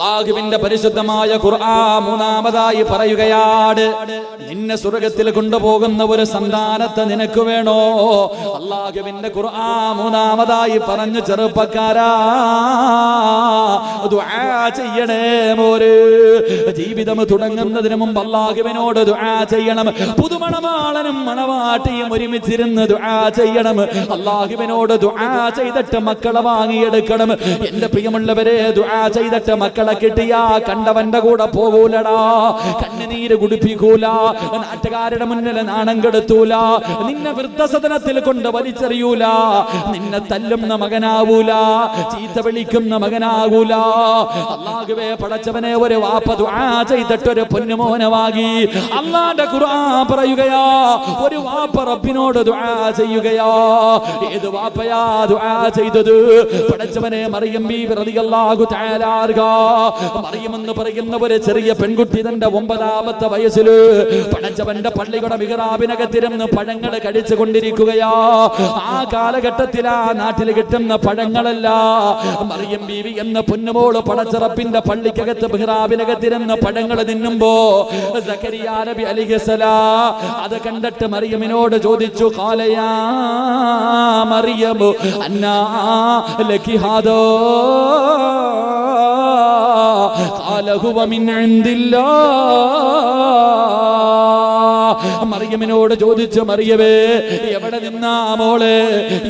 അള്ളാഹുവിന്റെ പരിശുദ്ധമായ ഖുർആൻ മൂന്നാമതായി പറയുകയാണ്. നിന്നെ സ്വർഗത്തിൽ കൊണ്ടുപോകുന്ന ഒരു സന്താനത്തെ നിനക്ക് വേണോ? അള്ളാഹുവിന്റെ ഖുർആൻ മൂന്നാമതായി പറഞ്ഞു ചെറുപ്പക്കാരാ ചെയ്യണേ മോര്. ജീവിതം തുടങ്ങുന്നതിന് മുമ്പ് അള്ളാഹുവിനോട് ദുആ ചെയ്യണം. പുതുമണമാളനും മണവാട്ടിയും ഒരുമിച്ചിരുന്ന് ദുആ ചെയ്യണം. അള്ളാഹുവിനോട് ദുആ ചെയ്തിട്ട് മക്കളെ വാങ്ങിയെടുക്കണം. എന്റെ പ്രിയമുള്ളവരെ ദുആ ചെയ്തിട്ട് മക്കളെ കിട്ടിയാ കണ്ടവന്റെ കൂടെ പോകൂലടാ. കണ്ണുനീര് കുടിപ്പിക്കൂല നാട്ടുകാരുടെ മുന്നിൽ നാണം കെടുത്തൂല. നിന്നെ വൃദ്ധസദനത്തിൽ കൊണ്ട് വലിച്ചെറിയൂല. നിന്നെ തല്ലുന്ന മകനാവൂല ചീത്ത വിളിക്കുന്ന മകനാകൂല അള്ളാഹുവേ പടച്ചവനെ ഒരു വാപ്പ ചെയ്തിട്ടൊരു പൊന്നുമോനവാകി. അള്ളാന്റെ ഖുർആൻ പറയുകയാ ഒരു വാപ്പ റബ്ബിനോട് ദുആ ചെയ്യുകയാ. ഏത് വാപ്പയാ ദുആ ചെയ്തത്? പടച്ചവനെ മറിയം ബീവി റളിയല്ലാഹു തആല അൻഹ മറിയം എന്ന് പറയുന്ന ഒരു ചെറിയ പെൺകുട്ടി തന്റെ ഒമ്പതാമത്തെ വയസ്സിൽ പടച്ചവന്റെ പള്ളിയുടെ മികറാബിനകത്തിരുന്ന് പഴങ്ങൾ കഴിച്ചു കൊണ്ടിരിക്കുകയാ ആ കാലഘട്ടത്തിൽ ആ നാട്ടിൽ കിട്ടുന്ന പഴങ്ങളല്ല. മറിയം ബീവി എന്ന പൊന്നുമോൾ പടച്ചിറപ്പിന്റെ പള്ളിക്കകത്ത് മിഹറാബിനകത്തിരുന്ന് പഴങ്ങൾ തിന്നുമ്പോ നബി അലിഹസലാ അത് കണ്ടിട്ട് മറിയമിനോട് ചോദിച്ചു കാലയാ മറിയമു അന്നാ ലഖിഹാദോ ഹാദോ قال هو من عند الله. മറിയമിനോട് ചോദിച്ചു മറിയവേ എവിടെ നിന്നാ മോളെ?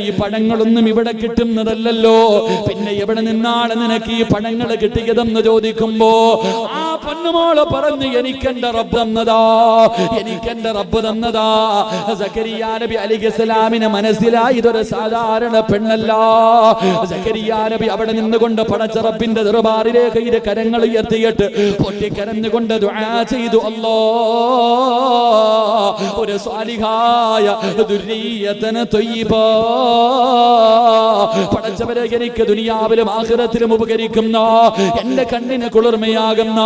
ഈ പഴങ്ങളൊന്നും ഇവിടെ കിട്ടുന്നതല്ലല്ലോ. പിന്നെ എവിടെ നിന്നാണ് നിനക്ക് ഈ പഴങ്ങൾ കിട്ടിയതെന്ന് ചോദിക്കുമ്പോ ആ പൊന്നുമോൾ പറഞ്ഞു എനിക്കെന്റെ റബ്ബ് തന്നതാ എനിക്കെന്റെ റബ്ബ് തന്നതാ. സക്കരിയ നബി അലിഖിസ്ലാമിന് മനസ്സിലായി ഇതൊരു സാധാരണ പെണ്ണല്ല. സക്കരിയ നബി അവിടെ നിന്നുകൊണ്ട് പടച്ച റബ്ബിന്റെ ദർബാറിലേക്ക് ഇരു കരങ്ങൾ ഉയർത്തിയിട്ട് പൊട്ടിക്കരഞ്ഞുകൊണ്ട് ചെയ്തു. അല്ലോ ഒരു സ്വാലിഹായ ദുരീയത്തിന് തൊയ്യബ. പടച്ചവരെ എനിക്ക് ദുനിയാവിലും ആഖിറത്തിലും ഉപകരിക്കുന്ന എന്റെ കണ്ണിന് കുളിർമയാകുന്ന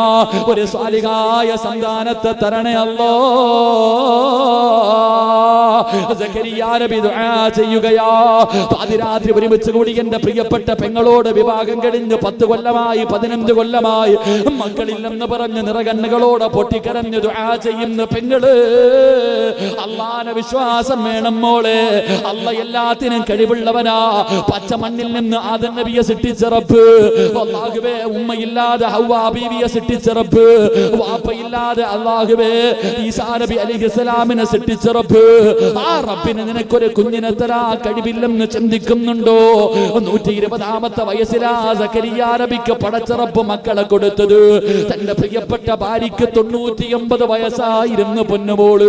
ഒരു സ്വാലിഹായ സന്താനത്തെ തരണേ അല്ലോ. ചെയ്യുകയാ. പാതിരാത്രി ഒരുമിച്ച് കൂടി എന്റെ പ്രിയപ്പെട്ട പെങ്ങളോട് വിവാഹം കഴിഞ്ഞ് പത്ത് കൊല്ലമായി പതിനഞ്ച് കൊല്ലമായി മക്കളില്ലെന്ന് പറഞ്ഞ് നിറകണ്ണുകളോട് പൊട്ടിക്കരഞ്ഞ് ദുആ ചെയ്യുന്ന പെങ്ങൾ. അള്ളാന വിശ്വാസം വേണം മോളെ. അല്ല എല്ലാത്തിനും കഴിവുള്ളവനാ. പച്ച മണ്ണിൽ നിന്ന് ആദൻ നബിയെ സൃഷ്ടിച്ചറപ്പ് അള്ളാഹുവേ ഉമ്മയില്ലാതെ ഹൗവാ ബീവിയെ സൃഷ്ടിച്ചറപ്പ് വാപ്പയില്ലാതെ അള്ളാഹുവേ ഈസാ നബി അലിഹിസ്സലാമിനെ സൃഷ്ടിച്ചറപ്പ് ആ റബ്ബിന് നിനക്കൊരു കുഞ്ഞിനെ തരാ കഴിവില്ലെന്ന് ചിന്തിക്കുന്നുണ്ടോ? നൂറ്റി ഇരുപതാമത്തെ വയസ്സിലാ സക്കരിയ നബിക്ക് പടച്ചറപ്പ് മക്കളെ കൊടുത്തത്. തന്റെ പ്രിയപ്പെട്ട ഭാര്യയ്ക്ക് തൊണ്ണൂറ്റി ഒമ്പത് വയസ്സായിരുന്നു പൊന്നുപോൾ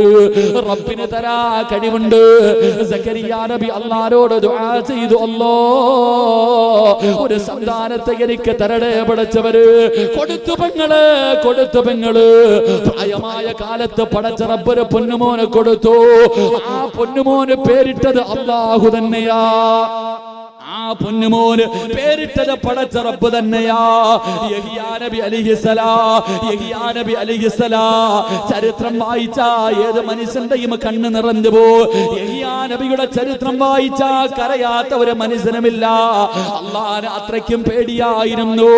റബ്ബിന് തരാ കഴിവുണ്ട്. സക്കരിയ നബി അള്ളാരോട് ചെയ്തു അല്ലോ ഒരു സന്താനത്തെ എനിക്ക് തരടേ പടച്ചവര്. കൊടുത്തു പെങ്ങൾ കൊടുത്തു പെങ്ങൾ. പ്രായമായ കാലത്ത് പടച്ച റബ്ബര് പൊന്നുമോനെ കൊടുത്തു. പൊന്നുമോന് പേരിട്ടത് അള്ളാഹു തന്നെയാ. ആ പൊന്നുമോന് പേരിട്ടത് പടച്ച റബ്ബ് തന്നെയാ. നബി അലിഹിസലാ നബി അലിഹിസലാ ചരിത്രം വായിച്ച ഏത് മനുഷ്യന്റെയും കണ്ണ് നിറഞ്ഞു പോ. നബിയുടെ ചരിത്രം വായിച്ച കരയാത്ത ഒരു മനുഷ്യനുമില്ല. അള്ളാന് അത്രയ്ക്കും പേടിയായിരുന്നു.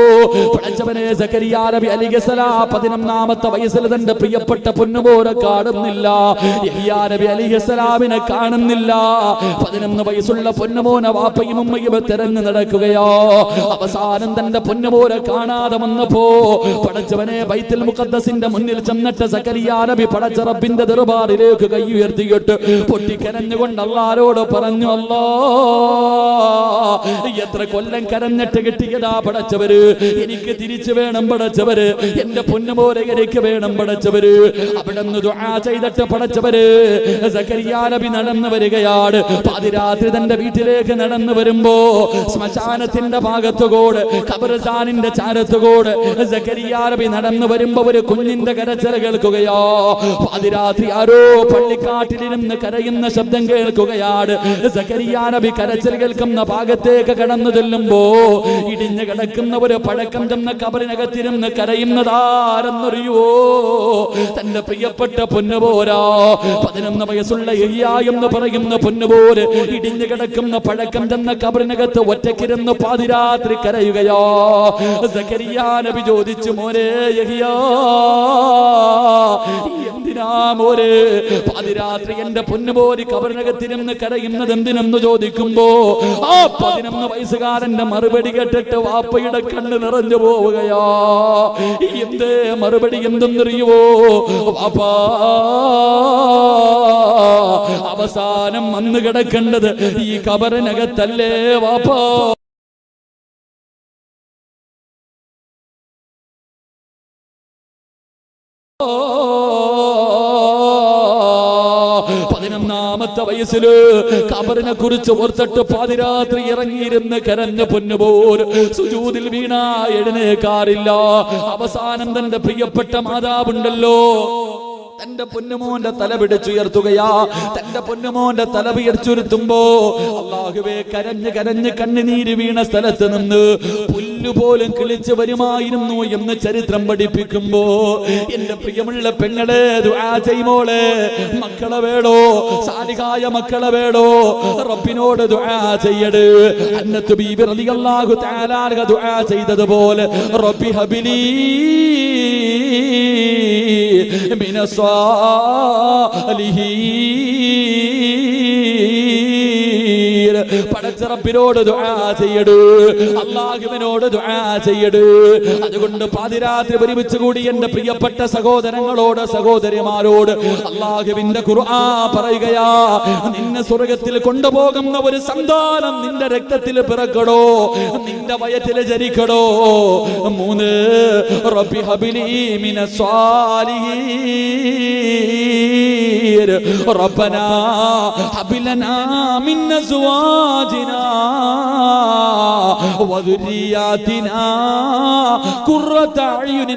പടച്ചവനെ സക്കരിയ നബി അലിഹിസലാ പതിനൊന്നാമത്തെ വയസ്സിൽ തന്റെ പ്രിയപ്പെട്ട പൊന്നുമോനെ കാണുന്നില്ല. നബി അലിഹിസലാമിനെ കാണുന്നില്ല. പതിനൊന്ന് വയസ്സുള്ള പൊന്നുമോനെ വാപ്പയും ഉമ്മയും തെരഞ്ഞു നടക്കുകയോ? അവസാനം തന്റെ പൊന്നുപോലെ കാണാതെ വന്നപ്പോ പടച്ചവനെ ബൈത്തിൽ മുഖദ്ദസിന്റെ മുന്നിൽ ചെന്നിട്ട് സക്കരിയ നബി പടച്ച റബ്ബിന്റെ ദർബാറിലേക്ക് കൈ ഉയർത്തിയിട്ട് പൊട്ടിക്കരഞ്ഞുകൊണ്ട് അള്ളാരോട് പറഞ്ഞു അല്ലോ എത്ര കൊല്ലം കരഞ്ഞിട്ട് കിട്ടിയതാ പടച്ചവര്? എനിക്ക് തിരിച്ചു വേണം പടച്ചവര്. എന്റെ പൊന്നുപോലെ എനിക്ക് വേണം പടച്ചവര്. അവിടെ നിന്ന് ദുആ ചെയ്തിട്ട് പടച്ചവര് സക്കരിയ നബി നടന്നു വരികയാണ്. പാതിരാത്രി തന്റെ വീട്ടിലേക്ക് നടന്നു വരുമ്പോ ശ്മശാനത്തിന്റെ ഭാഗത്തുകൂട് ഖബർസ്ഥാനിന്റെ ചാരത്തുകൂട് നബി നടന്നു വരുമ്പോ ഒരു കുഞ്ഞിന്റെ കരച്ചിൽ കേൾക്കുകയോ. പാതിരാത്രി ആരോ പള്ളിക്കാട്ടിലിരുന്ന് കരയുന്ന ശബ്ദം കേൾ കേൾക്കുകയാണ് നബി കരച്ചിൽ കേൾക്കുന്ന ഭാഗത്തേക്ക് കടന്നു ചെല്ലുമ്പോ ഇടിഞ്ഞു കിടക്കുന്ന ഒരു പഴക്കം ചെന്ന കബറിനകത്തിരുന്ന് കരയുന്നതാരെന്നറിയോ തന്റെ പ്രിയപ്പെട്ട പൊന്നുപോരാ പതിനൊന്ന് വയസ്സുള്ള എലിയ എന്ന് പറയുന്ന പൊന്നുപോലെ ഇടിഞ്ഞു കിടക്കുന്ന പഴക്കം ചെന്ന കബറിനകത്ത് ഒറ്റക്കിരുന്ന് പാതിരാത്രി കരയുകയോ. നബി ചോദിച്ചു മോനെ എന്തിനാ മോരെ പാതിരാത്രി എന്റെ പൊന്നുപോരി കബറിനകത്തിരുന്ന് കരയുന്നത് എന്തിനെന്ന് ചോദിക്കുമ്പോ ആ പതിനൊന്ന് വയസ്സുകാരന്റെ മറുപടി കേട്ടിട്ട് വാപ്പയുടെ കണ്ണ് നിറഞ്ഞു പോവുകയോ. എന്തേ മറുപടി എന്തെന്നറിയുവോ? വാപ്പാ അവസാനം വന്നു കിടക്കേണ്ടത് ഈ കബറിനകത്തല്ലേ വാപ്പാ പതിനൊന്നാമത്തെ വയസ്സിൽ കബറിനെ കുറിച്ച് ഓർത്തിട്ട് പാതിരാത്രി ഇറങ്ങിയിരുന്ന് കരഞ്ഞ പൊന്നുപോൽ സുജൂതിൽ വീണ എഴുന്നേക്കാറില്ല. അവസാനം തന്റെ പ്രിയപ്പെട്ട മാതാവുണ്ടല്ലോ. തന്റെ പൊന്നുമോന്റെ തല പിടിച്ചുയർത്തുകയാ. തന്റെ പൊന്നുമോന്റെ തല പിടിച്ചുരുത്തുമ്പോ അള്ളാഹുവേ കരഞ്ഞ് കരഞ്ഞ് കണ്ണുനീര് വീണ സ്ഥലത്ത് നിന്ന് പുല്ലുപോലും കിളിച്ച് വരുമായിരുന്നു എന്ന് ചരിത്രം പഠിപ്പിക്കുമ്പോ എന്റെ പ്രിയമുള്ള പെങ്ങളെ ചെയ്യുമോളെ മക്കളെ വേടോ സാലികായ മക്കളെ വേടോ റബ്ബിനോട് ചെയ്യട്. അന്നത്ത് ബീബി റളിയല്ലാഹു തആല ദുആ ചെയ്തതുപോലെ റബ്ബി ഹബിലി من ദുആ ചെയ്യട്. അള്ളാഹുവിനോട് അതുകൊണ്ട് പാതിരാത്രി ഒരുമിച്ച് കൂടി എന്റെ പ്രിയപ്പെട്ട സഹോദരങ്ങളോട് സഹോദരിമാരോട് അള്ളാഹുവിന്റെ ഖുർആ പറയുകയാ നിന്നെ സ്വർഗത്തിൽ കൊണ്ടുപോകുന്ന ഒരു സന്താനം നിന്റെ രക്തത്തിൽ പിറക്കടോ നിന്റെ വയറ്റിൽ ജനിക്കടോ. മൂന്ന് റബ്ബി ഹബിലി മിന സ്വാലിഹീൻ. റബ്ബനാ ഹബിലനാ മിൻ അസ്വാജിനാ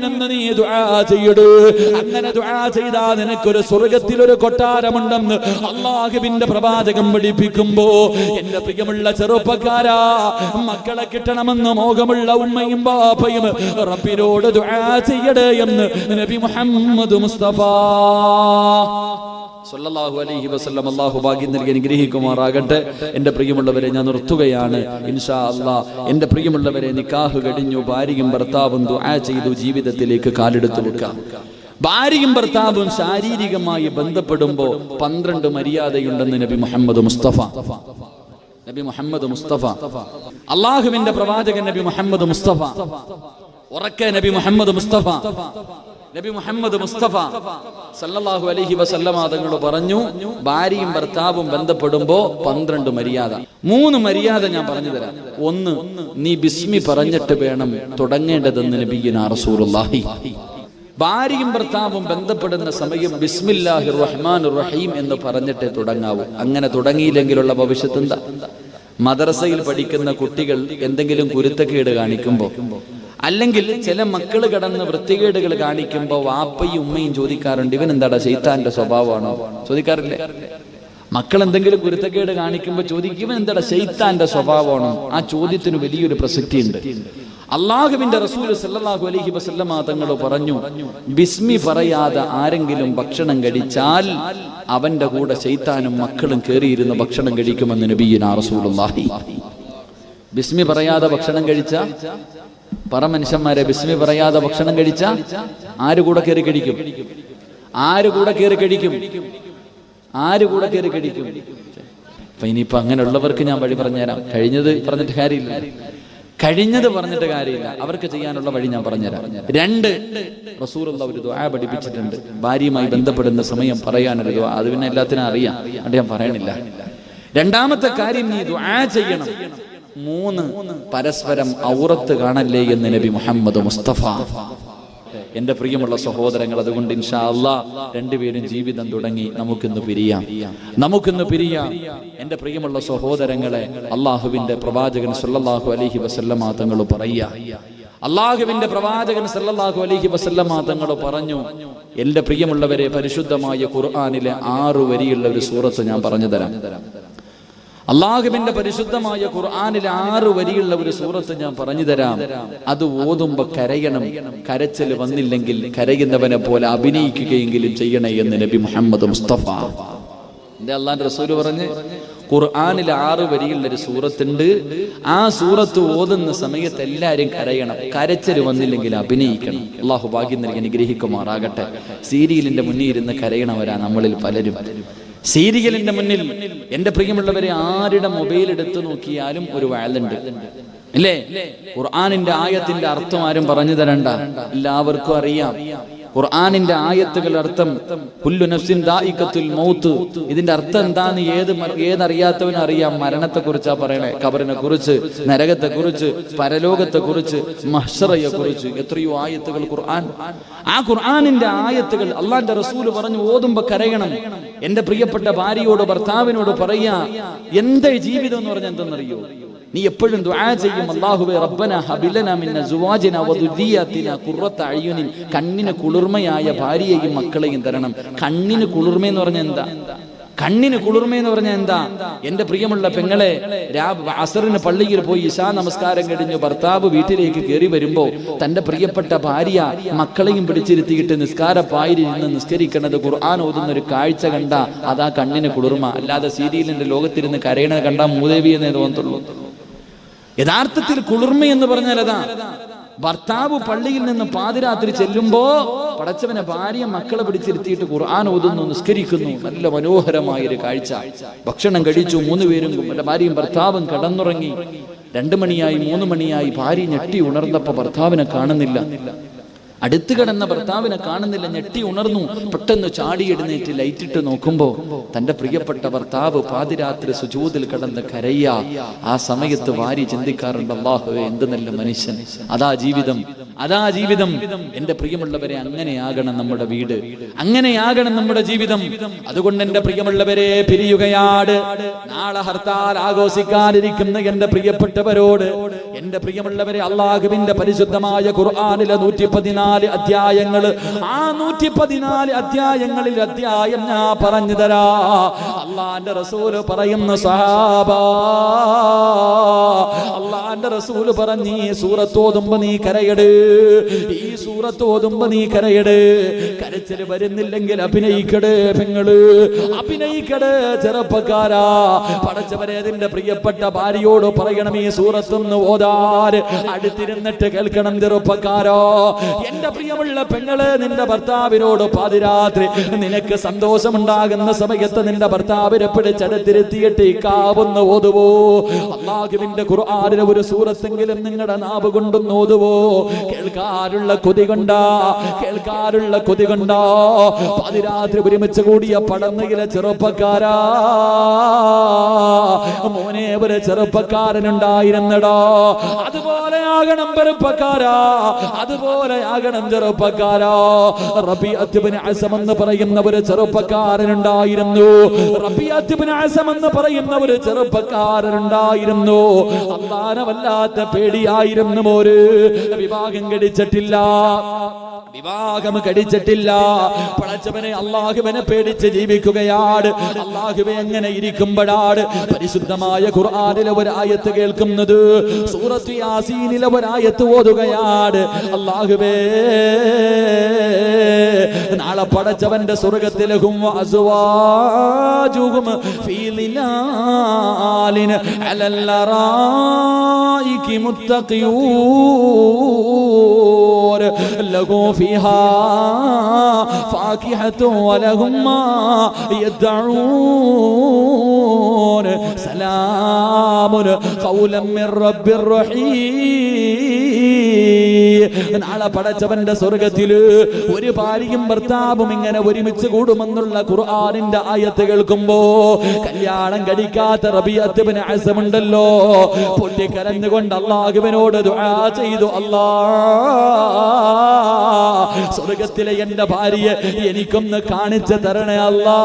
എന്ന് നീ ദുആ ചെയ്യട്. അങ്ങനെ ദുആ ചെയ്താൽ നിനക്കൊരു സ്വർഗത്തിൽ ഒരു കൊട്ടാരമുണ്ടെന്ന് അള്ളാഹുവിന്റെ പ്രവാചകം പഠിപ്പിക്കുമ്പോ എന്റെ പ്രിയമുള്ള ചെറുപ്പക്കാരാ മക്കളെ കിട്ടണമെന്ന് മോഹമുള്ള ഉമ്മയും ബാപ്പയും റബ്ബിനോട് ദുആ ചെയ്യടേ എന്ന് നബി മുഹമ്മദ് മുസ്തഫ. സല്ലല്ലാഹു അലൈഹി വസല്ലം അനുഗ്രഹിക്കുമാറാകട്ടെ. എന്റെ പ്രിയമുള്ളവരെ ഞാൻ നിർത്തുകയാണ്. ഇൻഷാ അല്ലാ എന്റെ പ്രിയമുള്ളവരെ നിക്കാഹ് കഴിഞ്ഞു ഭാര്യയും ഭർത്താവും ദുആ ചെയ്തു ജീവിതത്തിലേക്ക് കാലെടുത്തു വെക്കാം. ഭാര്യയും ഭർത്താവും ശാരീരികമായി ബന്ധപ്പെടുമ്പോൾ പന്ത്രണ്ട് മര്യാദയുണ്ടെന്ന് നബി മുഹമ്മദ് മുസ്തഫ. നബി മുഹമ്മദ് മുസ്തഫ. അള്ളാഹുവിന്റെ പ്രവാചകൻ നബി മുഹമ്മദ് മുസ്തഫ. ഉറക്കെ നബി മുഹമ്മദ് മുസ്തഫ. നബി മുഹമ്മദ് മുസ്തഫ സല്ലല്ലാഹു അലൈഹി വസല്ലമ തങ്ങൾ പറഞ്ഞു ഭാര്യയും ഭർത്താവും ബന്ധപ്പെടുമ്പോ പന്ത്രണ്ട് മര്യാദ. മൂന്ന് മര്യാദ ഞാൻ പറഞ്ഞു തരാം. ഒന്ന് നീ ബിസ്മി പറഞ്ഞിട്ട് വേണം തുടങ്ങേണ്ടതെന്ന് നബിയിന റസൂലുള്ളാഹി. ഭാര്യയും ഭർത്താവും ബന്ധപ്പെടുന്ന സമയം ബിസ്മില്ലാഹിർ റഹ്മാൻ റഹീം എന്ന് പറഞ്ഞിട്ടേ തുടങ്ങാവൂ. അങ്ങനെ തുടങ്ങിയില്ലെങ്കിലുള്ള ഭവിഷ്യത്ത് എന്താ? മദ്രസയിൽ പഠിക്കുന്ന കുട്ടികൾ എന്തെങ്കിലും കുരുത്തക്കേട് കാണിക്കുമ്പോൾ അല്ലെങ്കിൽ ചില മക്കൾ കിടന്ന് വൃത്തികേടുകൾ കാണിക്കുമ്പോൾ വാപ്പയും ഉമ്മയും ചോദിക്കാറുണ്ട് ഇവൻ എന്താടാ ശൈത്താന്റെ സ്വഭാവമാണോ? ചോദിക്കാറില്ലേ? മക്കൾ എന്തെങ്കിലും ഗുരുത്തക്കേട് കാണിക്കുമ്പോൾ ചോദിക്കും ഇവൻ ശൈത്താന്റെ സ്വഭാവമാണോ? ആ ചോദ്യത്തിന് വലിയൊരു പ്രസക്തിയുണ്ട്. അള്ളാഹുവിന്റെ റസൂൽ സല്ലാഹു അലഹി വസല്ലമ തങ്ങൾ പറഞ്ഞു ബിസ്മി പറയാതെ ആരെങ്കിലും ഭക്ഷണം കഴിച്ചാൽ അവന്റെ കൂടെ ശൈത്താനും മക്കളും കയറിയിരുന്ന് ഭക്ഷണം കഴിക്കുമെന്ന് നബീന റസൂലുള്ളാഹി. ബിസ്മി പറയാതെ ഭക്ഷണം കഴിച്ച? പറ മനുഷ്യന്മാരെ ബിസ്മി പറയാതെ ഭക്ഷണം കഴിച്ച ആര് കൂടെ കയറി കഴിക്കും? ആര് കൂടെ കയറി കഴിക്കും? ആര് കൂടെ കയറി കഴിക്കും? അപ്പൊ ഇനിയിപ്പോ അങ്ങനെയുള്ളവർക്ക് ഞാൻ വഴി പറഞ്ഞുതരാം. കഴിഞ്ഞത് പറഞ്ഞിട്ട് കാര്യമില്ല. കഴിഞ്ഞത് പറഞ്ഞിട്ട് കാര്യമില്ല. അവർക്ക് ചെയ്യാനുള്ള വഴി ഞാൻ പറഞ്ഞുതരാം. രണ്ട് റസൂറുള്ള ഒരു ദ്വാ പഠിപ്പിച്ചിട്ടുണ്ട്. ഭാര്യയുമായി ബന്ധപ്പെടുന്ന സമയം പറയാനൊരു ദ്വാ അത് പിന്നെ എല്ലാത്തിനും അറിയാം. അത് ഞാൻ പറയണില്ല. രണ്ടാമത്തെ കാര്യം നീ ദ്വാ ചെയ്യണം. മൂന്ന് പരസ്പരം ഔറത്ത് കാണല്ലേ എന്ന് നബി മുഹമ്മദ് മുസ്തഫ. എന്റെ പ്രിയമുള്ള സഹോദരങ്ങൾ അതുകൊണ്ട് ഇൻഷാ രണ്ടുപേരും ജീവിതം തുടങ്ങി നമുക്കിന്ന് പിരിയാം. നമുക്കിന്ന് പിരിയാം. എന്റെ പ്രിയമുള്ള സഹോദരങ്ങളെ അള്ളാഹുവിന്റെ പ്രവാചകൻ സല്ലല്ലാഹു അലൈഹി വസല്ലമ തങ്ങൾ പറയുക. അള്ളാഹുവിന്റെ പ്രവാചകൻ സല്ലല്ലാഹു അലൈഹി വസല്ലമ തങ്ങൾ പറഞ്ഞു എന്റെ പ്രിയമുള്ളവരെ പരിശുദ്ധമായ ഖുർആനിലെ ആറു വരിയുള്ള ഒരു സൂറത്ത് ഞാൻ പറഞ്ഞു തരാം. അള്ളാഹുവിന്റെ പരിശുദ്ധമായ ഖുർആാനിൽ ആറ് വരിയുള്ള ഒരു സൂറത്ത് ഞാൻ പറഞ്ഞു തരാം. അത് ഓതുമ്പോ കരയണം. കരച്ചൽ വന്നില്ലെങ്കിൽ കരയുന്നവനെ പോലെ അഭിനയിക്കുകയെങ്കിലും ചെയ്യണേ എന്ന് നബി മുഹമ്മദ് മുസ്തഫ. എന്റെ അള്ളാന്റെ റസൂൽ പറഞ്ഞ് ഖുർആാനിൽ ആറ് വരിയുള്ള ഒരു സൂറത്തുണ്ട്. ആ സൂറത്ത് ഓതുന്ന സമയത്ത് എല്ലാവരും കരയണം. കരച്ചൽ വന്നില്ലെങ്കിൽ അഭിനയിക്കണം. അള്ളാഹു ഭാഗ്യം നൽകി അനുഗ്രഹിക്കുമാറാകട്ടെ. സീരിയലിന്റെ മുന്നിൽ ഇരുന്ന് കരയണവരാ നമ്മളിൽ പലരും. സീരിയലിന്റെ മുന്നിൽ എന്റെ പ്രിയമുള്ളവരെ ആരുടെ മൊബൈൽ എടുത്തു നോക്കിയാലും ഒരു വയലുണ്ട്. അല്ലേ ഖുർആാനിന്റെ ആയത്തിന്റെ അർത്ഥം ആരും പറഞ്ഞു തരണ്ട. എല്ലാവർക്കും അറിയാം. ഖുർആാനിന്റെ ആയത്തുകളുടെ അർത്ഥം പുല്ലു നഫ്സിൻ ദായിക്കത്തുൽ മൗത്ത്. ഇതിന്റെ അർത്ഥം എന്താന്ന് ഏത് ഏതറിയാത്തവനും അറിയാം. മരണത്തെ കുറിച്ചാ പറയണേ. കബറിനെ കുറിച്ച് നരകത്തെ കുറിച്ച് പരലോകത്തെ കുറിച്ച് മഹ്ഷറയെ കുറിച്ച് എത്രയോ ആയത്തുകൾ ഖുർആൻ. ആ ഖുർആാനിന്റെ ആയത്തുകൾ അള്ളാന്റെ റസൂൽ പറഞ്ഞു ഓതുമ്പോ കരയണം. എന്റെ പ്രിയപ്പെട്ട ഭാര്യയോട് ഭർത്താവിനോട് പറയാ എന്റെ ജീവിതം എന്ന് പറഞ്ഞാൽ എന്തെന്നറിയോ? നീ എപ്പോഴും ദുആ ചെയ്യും. അല്ലാഹുവേ റബ്ബന ഹബിലന മിൻ അസ്വാജിന വദുരിയതിന ഖുർറത അയ്യുനിൻ കണ്ണിന് കുളിർമയായ ഭാര്യയെയും മക്കളെയും തരണം. കണ്ണിന് കുളിർമ എന്ന് പറഞ്ഞാൽ എന്താ? കണ്ണിന് കുളിർമ എന്ന് പറഞ്ഞാൽ എന്താ? എന്റെ പ്രിയമുള്ള പെങ്ങളെ അസറിന് പള്ളിയിൽ പോയി ഇശാ നമസ്കാരം കഴിഞ്ഞ് ഭർത്താവ് വീട്ടിലേക്ക് കയറി വരുമ്പോൾ തന്റെ പ്രിയപ്പെട്ട ഭാര്യ മക്കളെയും പിടിച്ചിരുത്തിയിട്ട് നിസ്കാരപ്പായിൽ നിന്ന് നിസ്കരിക്കുന്നത് ഖുർആൻ ഓതുന്ന ഒരു കാഴ്ച കണ്ട അതാ കണ്ണിന് കുളിർമ. അല്ലാതെ സീരിയലിന്റെ ലോകത്തിരുന്ന് കരയണത് കണ്ടാ മൂദേവി എന്നേ തോന്നത്തുള്ളൂ. യഥാർത്ഥത്തിൽ കുളിർമ എന്ന് പറഞ്ഞാൽ അതാ. ഭർത്താവ് പള്ളിയിൽ നിന്ന് പാതിരാത്രി ചെല്ലുമ്പോ പടച്ചവനെ ഭാര്യ മക്കളെ പിടിച്ചിരുത്തിയിട്ട് ഖുർആൻ ഓതുന്നു നിസ്കരിക്കുന്നു. നല്ല മനോഹരമായ ഒരു കാഴ്ച. ഭക്ഷണം കഴിച്ചു മൂന്ന് പേരും എന്റെ ഭാര്യയും ഭർത്താവും കടന്നുറങ്ങി. രണ്ടു മണിയായി മൂന്ന് മണിയായി ഭാര്യ ഞെട്ടി ഉണർന്നപ്പോ ഭർത്താവിനെ കാണുന്നില്ല. അടുത്ത് കിടന്ന ഭർത്താവിനെ കാണുന്നില്ല ഞെട്ടി ഉണർന്നു. പെട്ടെന്ന് ചാടി എഴുന്നേറ്റ് ലൈറ്റിട്ട് നോക്കുമ്പോ തന്റെ പ്രിയപ്പെട്ട ഭർത്താവ് പാതിരാത്രി സുജൂതിൽ കടന്ന് കരയ്യ ആ സമയത്ത് വാരി ചിന്തിക്കാറുണ്ട് അള്ളാഹുവെ എന്ത് നല്ല മനുഷ്യൻ. അതാ ജീവിതം. അതാ ജീവിതം. എന്റെ പ്രിയമുള്ളവരെ അങ്ങനെയാകണം നമ്മുടെ വീട്. അങ്ങനെയാകണം നമ്മുടെ ജീവിതം. അതുകൊണ്ട് എന്റെ പ്രിയമുള്ളവരെ പിരിയുകയാട്. നാളെ ഹർത്താൽ ആഘോഷിക്കാനിരിക്കുന്ന എന്റെ പ്രിയപ്പെട്ടവരോട് എന്റെ പ്രിയമുള്ളവരെ അള്ളാഹുവിന്റെ പരിശുദ്ധമായ ഖുർആാനിലെ നൂറ്റി പതിനാല് അധ്യായങ്ങൾ ആ നൂറ്റി പതിനാല് അധ്യായങ്ങളിൽ അധ്യായം ഞാൻ പറഞ്ഞു തരാ. അള്ളാന്റെ റസൂൽ പറയുന്ന സഹാബ അള്ളാന്റെ റസൂൽ പറഞ്ഞ് ഈ സൂറത്തോതുമ്പോ നീ കരയട്. ഈ സൂറത്തോതുമ്പോ നീ കരയട്. കരച്ചിൽ വരുന്നില്ലെങ്കിൽ അഭിനയിക്കടേ പെങ്ങൾ. അഭിനയിക്കടേ ചെറുപ്പക്കാരാ. പടച്ചവരെ അതിന്റെ പ്രിയപ്പെട്ട ഭാര്യയോട് പറയണം ഈ സൂറത്തൊന്ന് ഓതാര് അടുത്തിരുന്നിട്ട് കേൾക്കണം ചെറുപ്പക്കാരോ എന്റെ പ്രിയമുള്ള പെങ്ങൾ നിന്റെ ഭർത്താവിനോട് പാതിരാത്രി നിനക്ക് സന്തോഷമുണ്ടാകുന്ന സമയത്ത് നിന്റെ ഭർത്താവിനെ പിടിച്ചെടുത്തിരുത്തിയിട്ട് കാവുന്ന് ഓതുവോ. അള്ളാഹുവിന്റെ ഖുർആാനിലെ ഒരു സൂറത്തെങ്കിലും നിങ്ങളുടെ നാവ് കൊണ്ടൊന്ന് ഓതുവോ. കേൾക്കാറുള്ള കൊതി കൊണ്ടാ കേൾക്കാറുള്ള കൊതി കൊണ്ടോ. പാതിരാത്രി ഒരുമിച്ച് കൂടിയ പടന്നയിലെ ചെറുപ്പക്കാരാ. മോനെ ഒരു ചെറുപ്പക്കാരനുണ്ടായിരുന്നടോ. അതുപോലെ ആകണം ചെറുപ്പക്കാരാ അതുപോലെ ആകണം ചെറുപ്പക്കാരാ. റബി അത്യുബിന് അസം എന്ന് പറയുന്ന ഒരു ചെറുപ്പക്കാരനുണ്ടായിരുന്നു. റബി അത്യുബിന് അസം എന്ന് പറയുന്ന ഒരു ചെറുപ്പക്കാരനുണ്ടായിരുന്നു. അള്ളാനെ വല്ലാത്ത പേടിയായിരുന്നു മോര്. വിവാഹം കടിച്ചിട്ടില്ല. വിവാഹം കടിച്ചിട്ടില്ല. പടച്ചവനെ അള്ളാഹുവിനെ പേടിച്ച് ജീവിക്കുകയാണ്. അള്ളാഹുവെ എങ്ങനെ ഇരിക്കുമ്പോഴാണ് പരിശുദ്ധമായ ഖുർആനിലെ ഒരായത്ത് കേൾക്കുന്നത്? സൂറത്തു യാസീനിലെ ഒരായത്ത് ഓതുകയാണ്. അള്ളാഹുബേ നാളെ പടച്ചവന്റെ സ്വർഗത്തിലകും അസുവാജുകും ഫീലിലാലിന് അലല്ലറായിക്ക് മുത്തഖിയൂർ ലഹു ഫിഹാ ഫാകിഹത്തും വലഹും സലാമുൻ ഖൗലൻ മിൻ റബ്ബിർ നാളെ പടച്ചവന്റെ സ്വർഗത്തിൽ ഒരു ഭാര്യയും ഭർത്താവും ഇങ്ങനെ ഒരുമിച്ച് കൂടുമെന്നുള്ള ഖുർആാനിന്റെ ആയത്ത് കേൾക്കുമ്പോ കല്യാണം കഴിക്കാത്ത റബിയത്തുവിന് അസമുണ്ടല്ലോ പൊട്ടിക്കരഞ്ഞുകൊണ്ട് അള്ളാഹുവിനോട് ദുആ ചെയ്തു. അല്ലാ സ്വർഗത്തിലെ എന്റെ ഭാര്യയെ എനിക്കൊന്ന് കാണിച്ചു തരണേ അല്ലാ.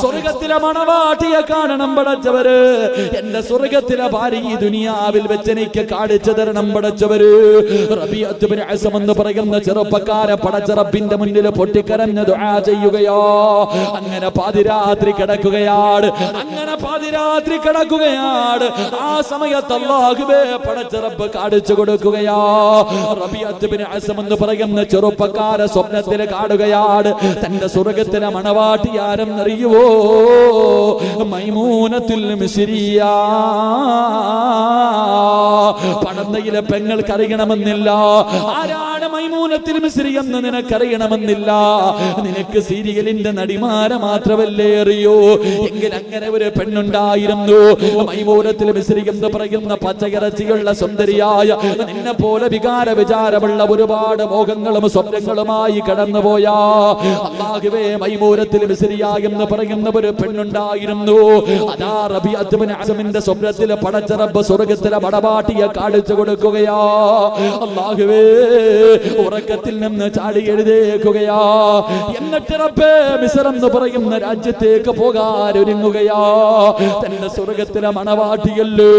സ്വർഗത്തിലെ മണവാട്ടിയെ കാണണം പടച്ചവര്. എന്റെ സ്വർഗത്തിലെ ഭാര്യ ഈ ദുനിയാവിൽ വെച്ച് എനിക്ക് കാണിച്ചു തരണം പടച്ചവര്. എന്ന് പറയുന്ന ചെറുപ്പക്കാരെ പടച്ച റബ്ബിന്റെ മുന്നിൽ പൊട്ടിക്കരഞ്ഞ് ദുആ ചെയ്യുകയോ. അങ്ങനെ പാതിരാത്രി കിടക്കുകയാണ്. അങ്ങനെ പാതിരാത്രി കിടക്കുകയാണ്. ആ സമയത്ത് അല്ലാഹുവേ പടച്ച റബ്ബ് കാണിച്ചു കൊടുക്കുകയാ. റബിയത്ത് ബിൻ അസം എന്ന് പറയുന്ന ചെറുപ്പക്കാരെ സ്വപ്നത്തിൽ കാണുകയാണ്. തന്റെ സ്വർഗത്തിലെ മണവാട്ടി ആരെന്നറിയുവോ മൈമൂനത്തിൽ മിസിരിയ പടന്നയിലെ പെങ്ങൾക്ക് അറിയണമെന്നില്ല. ആരാണ് മൈമൂനത്തിൽ മിസിരി എന്ന് നിനക്കറിയണമെന്നില്ല. നിനക്ക് സീരിയലിന്റെ നടിമാരെ മാത്രമല്ലേ അറിയൂ. എങ്കിൽ അങ്ങനെ ഒരു പെണ്ണുണ്ടായിരുന്നു. മൈമൂനത്തിൽ മിസിരി എന്ന് പറയുന്ന പച്ചയിറച്ചിയുള്ള സുന്ദരിയായ നിന്നെ പോലെ വികാര വിചാരമുള്ള ഒരുപാട് മോഹങ്ങളും സ്വപ്നങ്ങളുമായി കടന്നുപോയാ. അള്ളാഹുവേ മൈമൂരത്തിൽ എന്ന് പറയുന്ന ഒരു പെണ്ണുണ്ടായിരുന്നു. അതാ റബി അസ്മിന്റെ സ്വപ്നത്തിലെ പടച്ചറബ് സ്വർഗത്തിലെ പടപാട്ടിയെ കാണിച്ചു കൊടുക്കുകയാ. അള്ളാഹുവേ ഉറക്കത്തിൽ നിന്ന് ചാടി എഴുതേക്കുകയാ. എന്നിട്ട് റബ്ബേ എന്ന് പറയുന്ന രാജ്യത്തേക്ക് പോകാൻ ഒരുങ്ങുകയാ തന്റെ സ്വർഗത്തിലെ മണവാട്ടിയല്ലേ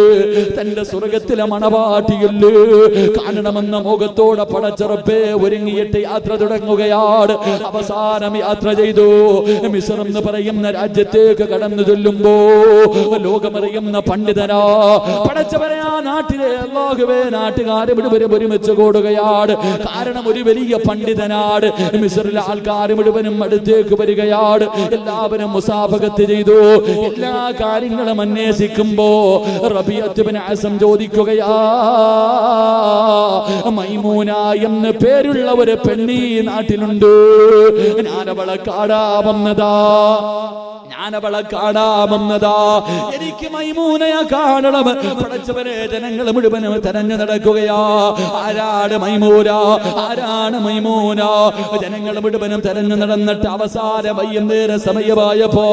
തന്റെ സ്വർഗത്തിലെ മണവാട്ടിയല്ലേ. കാണണമെന്ന മുഖത്തോടെ പടച്ചറപ്പേ ഒരുങ്ങിയിട്ട് യാത്ര തുടങ്ങുകയാണ്. അവസാനം യാത്ര ചെയ്തു. മിസർ എന്ന് പറയുന്ന രാജ്യത്തേക്ക് കടന്നു ചൊല്ലുമ്പോ ലോകമറിയുന്ന പണ്ഡിതനാ പടച്ചവരെ ആ നാട്ടിലെ അല്ലാഹുവേ നാട്ടുകാരെ മുഴുവനും ഒരുമിച്ച് കൂടുകയാണ്. കാരണം ഒരു വലിയ പണ്ഡിതനാട് മിസറിലെ ആൾക്കാർ മുഴുവനും അടുത്തേക്ക് വരികയാണ്. എല്ലാവരും മുസാഫകത്ത് ചെയ്തു. എല്ലാ കാര്യങ്ങളും അന്വേഷിക്കുമ്പോ റബിയത്തുബിന് ആസം ചോദിക്കുകയാ മൈമൂന എന്ന് പേരുള്ള ഒരു പെണ്ണി നാട്ടിലുണ്ട്. ഞാനവളെ കാണാമെന്നതാ. ഞാനവളെ കാണാമെന്നതാ. എനിക്ക് മൈമൂനയെ കാണണം. പഠിച്ചവരെ ജനങ്ങൾ മുഴുവനും തെരഞ്ഞു നടക്കുകയാ. ആരാണ് മൈമൂന? ആരാണ് മൈമൂന? ജനങ്ങൾ മുഴുവനും തെരഞ്ഞു നടന്നിട്ട് അവസാന വൈകുന്നേര സമയമായപ്പോ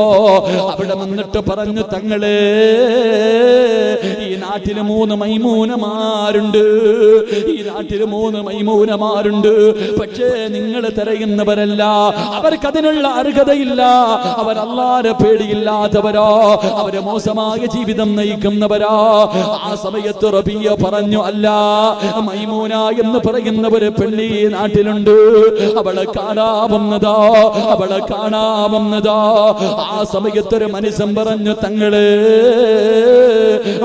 അവിടെ വന്നിട്ട് പറഞ്ഞു തങ്ങളെ ഈ നാട്ടിൽ മൂന്ന് മൈമൂനമാരുണ്ട്. ഈ നാട്ടിൽ മൂന്ന് മൈമൂനമാരുണ്ട്. പക്ഷേ നിങ്ങൾ തിരയുന്നവരല്ല. അവർക്കതിനുള്ള അർഹതയില്ല. അവർ അല്ലാതെ പേടിയില്ലാത്തവരോ? അവരെ മോശമായ ജീവിതം നയിക്കുന്നവരോ? ആ സമയത്ത് റബിയ പറഞ്ഞു അല്ല മൈമൂന എന്ന് പറയുന്ന ഒരു പെണ്ണി നാട്ടിലുണ്ട്. അവളെ കാണാവുന്നതോ? അവളെ കാണാവുന്നതോ? ആ സമയത്ത് ഒരു മനുഷ്യൻ പറഞ്ഞു തങ്ങൾ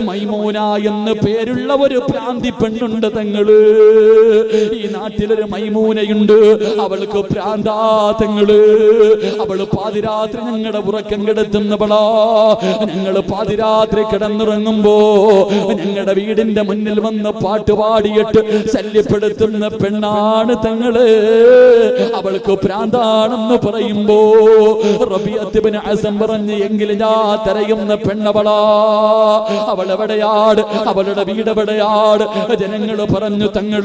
മൈമൂന എന്ന് പേരുള്ള ഒരു പ്രാന്തി പെണ്ണുണ്ട് തങ്ങൾ. ഈ നാട്ടിലൊരു മൈമൂനയുണ്ട്. അവൾക്ക് പ്രാന്താ തങ്ങൾ. അവൾ പാതിരാത്രി ഞങ്ങളുടെ ഉറക്കം കെടുത്തുന്നവളാ. ഞങ്ങൾ പാതിരാത്രി കിടന്നുറങ്ങുമ്പോ ഞങ്ങളുടെ വീടിന്റെ മുന്നിൽ വന്ന് പാട്ട് പാടിയിട്ട് ശല്യപ്പെടുത്തുന്ന പെണ്ണാണ് തങ്ങൾ. അവൾക്ക് പ്രാന്താണെന്ന് പറയുമ്പോ റബിയത്തിന് അസം പറഞ്ഞ് എങ്കിലും ഞാൻ തരയുന്ന പെണ്ണവളാ. അവൾ എവിടെയാണ് അവളുടെ വീട് ജനങ്ങൾ പറഞ്ഞു തങ്ങൾ.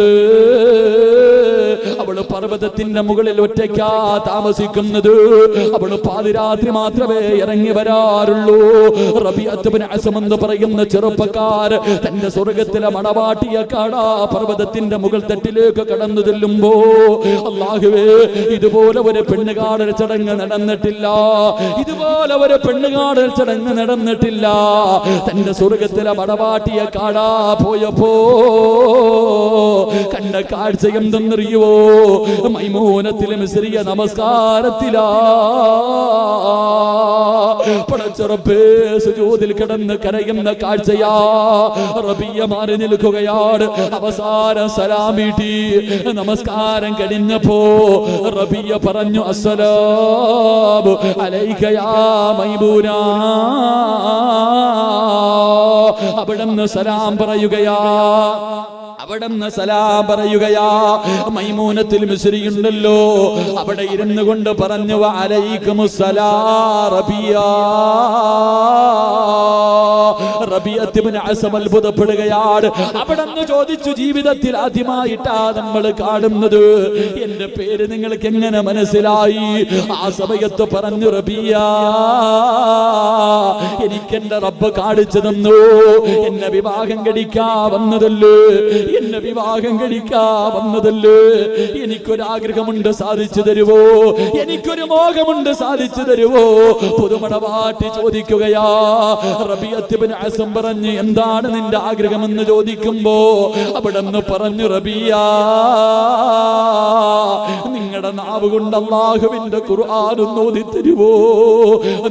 അവൾ പർവതത്തിന്റെ മുകളിൽ ഒറ്റയ്ക്കാ താമസിക്കുന്നത്. അവൾ പാതിരാത്രി മാത്രമേ ഇറങ്ങി വരാറുള്ളൂ. എന്ന് പറയുന്ന ചെറുപ്പക്കാർ തന്റെ സ്വർഗത്തിലെ മണവാട്ടിയ കാടാ പർവതത്തിന്റെ മുകൾ തട്ടിലേക്ക് കടന്നു ചെല്ലുമ്പോ അള്ളാഹുവേ ഇതുപോലെ ഒരു പെണ്ണുകാടൽ ചടങ്ങ് നടന്നിട്ടില്ല. ഇതുപോലെ ഒരു പെണ്ണുകാടൽ ചടങ്ങ് നടന്നിട്ടില്ല. തന്റെ സ്വർഗത്തിലെ മണവാട്ടിയ കാടാ പോയപ്പോ കണ്ട കാഴ്ച എന്തെന്നറിയുവോ? മൈമോനത്തിലും ചെറിയ നമസ്കാരത്തിലാ. പടച്ചുറപ്പേ സുജൂതിൽ കിടന്ന് കരയുന്ന കാഴ്ചയാ. റബിയ മാറി നിൽക്കുകയാണ്. അവസാന സലാമിട്ടി നമസ്കാരം കഴിഞ്ഞപ്പോ റബിയ പറഞ്ഞു അസ്സലാമു അലൈക്കയാ മൈബൂന. അവിടുന്ന് സലാം പറയുകയാ. അവിടുന്ന് സലാം പറയുകയാ മൈമൂനത്തിൽ മിശ്രിയുണ്ടല്ലോ. അവിടെ ഇരുന്നു കൊണ്ട് പറഞ്ഞു അലൈക്കും സലാ അസം അത്ഭുതപ്പെടുകയാണ് അവിടെ ചോദിച്ചു ജീവിതത്തിൽ ആദ്യമായിട്ടാ നമ്മൾ കാണുന്നത്? എന്റെ പേര് നിങ്ങൾക്ക് എങ്ങനെ മനസ്സിലായി? ആ സമയത്ത് പറഞ്ഞു റബിയ എനിക്കെന്റെ റബ്ബ് കാണിച്ചു തന്നു. എന്നെ വിവാഹം കഴിക്കാ വന്നതല്ലേ? എന്നെ വിവാഹം കഴിക്കാ വന്നതല്ലേ? എനിക്കൊരാഗ്രഹമുണ്ട് സാധിച്ചു തരുവോ? എനിക്കൊരു മോഹമുണ്ട് സാധിച്ചു തരുവോ? പുതുമണവാട്ടി ചോദിക്കുകയാ റബിയത്തിബിൻ അസം പറഞ്ഞ് എന്താണ് നിന്റെ ആഗ്രഹമെന്ന് ചോദിക്കുമ്പോ അവിടെ നിന്ന് പറഞ്ഞു റബിയ നിങ്ങളുടെ നാവ് കൊണ്ട് അള്ളാഹുവിന്റെ ഖുർആാനും നോതി തരുവോ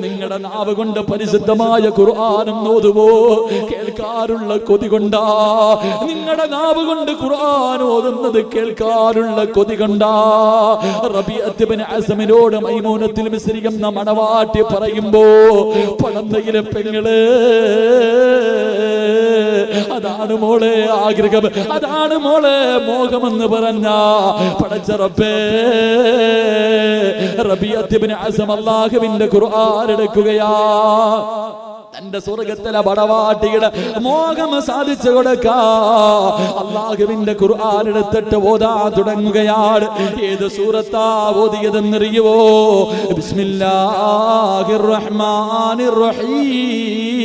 നിങ്ങളുടെ നാവ് കൊണ്ട് പരിശുദ്ധമായ ഖുർആാനും നോതുവോ കേൾക്കാറുള്ള കൊതി കൊണ്ടാ നിങ്ങളുടെ നാവ് കൊണ്ട് ഖുർആൻ ഓതുന്നത് കേൾക്കാറുള്ള കൊതി കൊണ്ടാ. റബിയത്തിബിൻ അസമിനോട് മൈമൂനത്തിൽ മിശ്രിക്കുന്ന മണവാട്ടി പറയുമ്പോ പടന്തയിലെ പെങ്ങൾ അതാണ് മോളെ ആഗ്രഹം. അതാണ് മോളെ മോഹമെന്ന് പറഞ്ഞ. പടച്ചറപ്പേ റബ്ബേ അസം അള്ളാഹുവിന്റെ തന്റെ സ്വർഗത്തിലെ പടവാട്ടിയുടെ മോഹം സാധിച്ചു കൊടുക്ക. അള്ളാഹുവിന്റെ ഖുർആൻ എടുത്തിട്ട് ഓതാ തുടങ്ങുകയാണ്. ഏത് സൂറത്താ ഓതിയതെന്നറിയുവോ? ബിസ്മില്ലാഹിർ റഹ്മാനിർ റഹീം.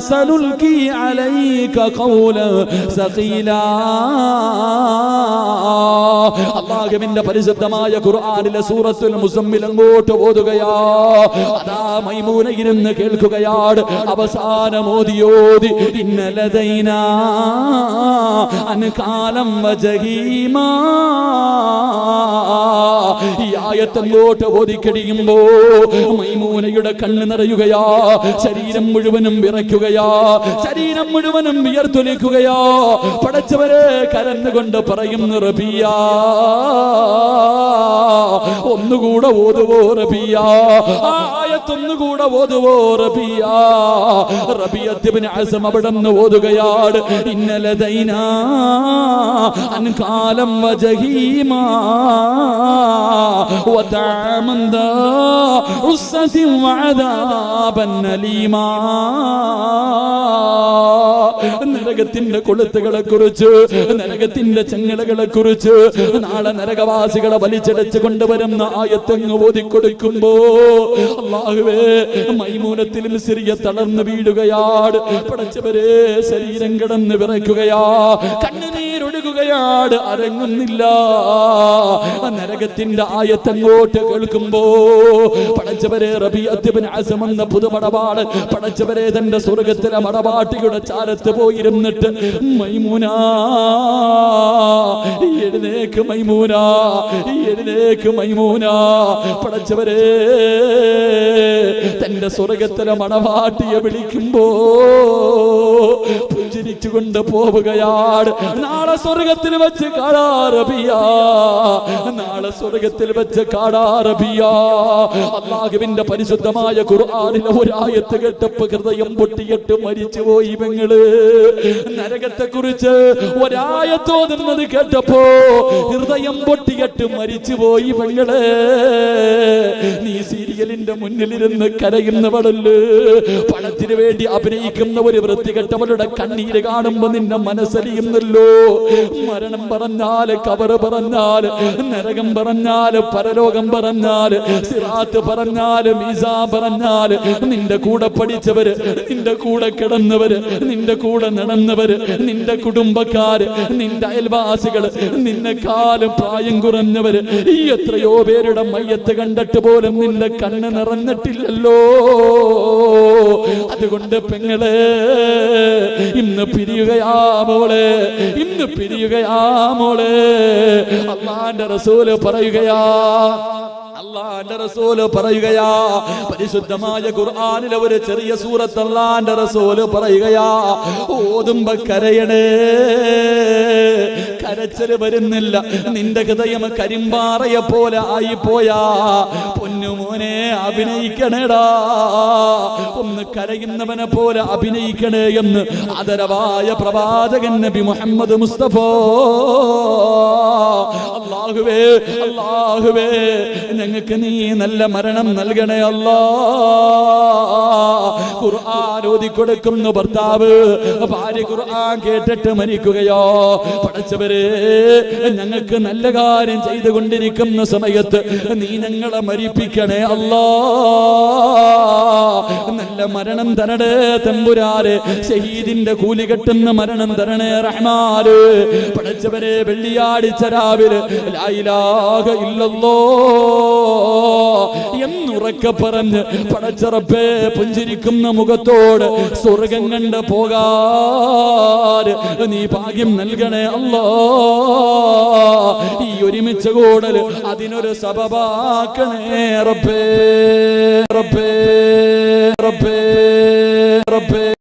سنلقي عليك قولا ثقيلا അള്ളാഹുവിന്റെ പരിശുദ്ധമായ ഖുർആനിലെ സൂറത്തുൽ മുസമ്മിൽ അങ്ങോട്ട് ഓതുകയാ അതാ മൈമൂന ഇരുന്ന് കേൾക്കുകയാണ് അവസാനം ഓതിയോതി ഇന്നലതൈന അൻകാലം വജഹീമാ ഈ ആയത്തങ്ങോട്ട് ഓതിക്കടിയുമ്പോ മൈമൂനയുടെ കണ്ണ് നിറയുകയാ. ശരീരം മുഴുവനും വിറയ്ക്കുകയാ. ശരീരം മുഴുവനും വിയർത്തൊലിക്കുകയാ. പടച്ചവരെ കരന്നുകൊണ്ട് പറയുന്നു റബിയാ. ഒന്നുകൂടെ ഓതുവോ റബിയ ആ ആയത്തൊന്നുകൂടെ ഓതുവോ റബിയ റബിയത്തിബിന് അസം അവിടെ നിന്ന് ഓതുകയാണ് ഇന്നലെ ദൈന അൻകാലം വജഹീമാ وطعاما ذا عسة وعذابا أليما നരകത്തിന്റെ കൊളുത്തുകളെ കുറിച്ച് നരകത്തിന്റെ ചങ്ങലകളെ കുറിച്ച് നാളെ നരകവാസികളെ വലിച്ചടച്ച് കൊണ്ടുവരുന്ന ആയത്തങ്ങ് ഓതിക്കൊടുക്കുമ്പോ അള്ളാഹുവേ മൈമൂനത്തിൽ സിറിയ തളർന്ന് വീഴുകയാണ് പടച്ചവരെ ശരീരം കിടന്ന് വിറയ്ക്കുകയാ. കണ്ണുനീരൊഴുകുകയാണ് അരങ്ങുന്നില്ല. നരകത്തിന്റെ ആയത്തങ്ങോട്ട് കേൾക്കുമ്പോ പടച്ചവരെ റബി അസമെന്ന പുതുമടപാട് പടച്ചവരെ തന്റെ സ്വർഗത്തിലെ മടപാട്ടിയുടെ ചാരത്ത് പോയിരുന്നിട്ട് മൈമൂന എഴുന്നേക്ക് മൈമൂന എഴുന്നേക്ക് മൈമൂന പടച്ചവരെ. തന്റെ സ്വർഗത്തിലെ മണവാട്ടിയെ വിളിക്കുമ്പോ പുഞ്ചിരിച്ചുകൊണ്ട് പോവുകയാണ്. നാളെ സ്വർഗത്തിൽ വെച്ച് കാടാറബിയ നാളെ സ്വർഗത്തിൽ വെച്ച് കാടാറബിയ അള്ളാഹുവിന്റെ പരിശുദ്ധമായ ഖുർആനിലെ ഒരായത്ത് കേട്ടപ്പ് ഹൃദയം പൊട്ടിയിട്ട് മരിച്ചുപോയി പെങ്ങൾ. നരകത്തെ കുറിച്ച് ഒരായത്തോതുന്നത് കേട്ടപ്പോ ഹൃദയം പൊട്ടിയിട്ട് മരിച്ചുപോയി പെങ്ങൾ നീ സീരിയലിന്റെ മുന്നിലിരുന്ന് കരയുന്നവളല്ലേ പണത്തിന് വേണ്ടി അഭിനയിക്കുന്ന ഒരു വൃത്തികെട്ടവളുടെ കണ്ണീര് കാണുമ്പോ നിന്നെ മനസ്സലിയുന്നല്ലോ. മരണം പറഞ്ഞാൽ കവറ് പറഞ്ഞാൽ നരകം പറഞ്ഞാൽ പരലോകം പറഞ്ഞാൽ സിറാത്ത് പറഞ്ഞാൽ മീസാ പറഞ്ഞാൽ നിന്റെ കൂടെ പഠിച്ചവര് നിന്റെ കൂടെ കിടന്നവര് നിന്റെ കൂടെ നടന്നവര് നിന്റെ കുടുംബക്കാര് നിന്റെ അയൽവാസികൾ നിന്നെക്കാളും പ്രായം കുറഞ്ഞവര് ഈ എത്രയോ പേരുടെ മയ്യത്ത് കണ്ടിട്ട് പോലും നിന്റെ കണ്ണ് നിറഞ്ഞിട്ടില്ലല്ലോ. അതുകൊണ്ട് പെങ്ങളെ ഇന്ന് പിരിയുകയാ മോളെ ഇന്ന് പിരിയുകയാ മോളെ. അള്ളാന്റെ റസൂൽ പറയുകയാ അള്ളാന്റെ റസൂൽ പറയുകയാ പരിശുദ്ധമായ ഖുർആനിലെ ഒരു ചെറിയ സൂറത്ത് അള്ളാന്റെ റസൂൽ പറയുകയാ ഓതുമ്പോ കരയണേ. കരച്ചൽ വരുന്നില്ല. നിന്റെ ഹൃദയം കരിമ്പാറയെ പോലെ ആയി ആയിപ്പോയാ. പൊന്നുമോനെ അഭിനയിക്കണേടാ. ഒന്ന് കരയുന്നവനെ പോലെ അഭിനയിക്കണേ എന്ന് ആദരവായ പ്രവാചകൻ നബി മുഹമ്മദ് മുസ്തഫ. അള്ളാഹുവേ അള്ളാഹുവേ ഞങ്ങൾക്ക് നീ നല്ല മരണം നൽകണേ അല്ലാ. ഖുർആൻ ഓതി കൊടുക്കുന്ന ഭർത്താവ്. ഭാര്യ ഖുർആൻ കേട്ടിട്ട് മരിക്കുകയോ. പഠിച്ചവരെ ഞങ്ങൾക്ക് നല്ല കാര്യം ചെയ്തുകൊണ്ടിരിക്കുന്ന സമയത്ത് നീ ഞങ്ങളെ മരിപ്പിക്കണേ അല്ലാ. നല്ല മരണം തരണേ തമ്പുരാരെ. ഷഹീദിന്റെ കൂലി കെട്ടുന്ന മരണം തരണേ റഹ്മാര് പഠിച്ചവരെ വെള്ളിയാടിച്ച രാവിലെ ലായിലാക ഇല്ലല്ലോ എന്നുറക്കെ പറഞ്ഞ് പടച്ചറപ്പേ പുഞ്ചിരിക്കുന്ന മുഖത്തോട് സ്വർഗം കണ്ട പോകാര് നീ ഭാഗ്യം നൽകണേ അല്ലോ. ഈ ഒരുമിച്ച് കൂടൽ അതിനൊരു സബബാക്കണേ റബ്ബേ റബ്ബേ റബ്ബേ റബ്ബേ.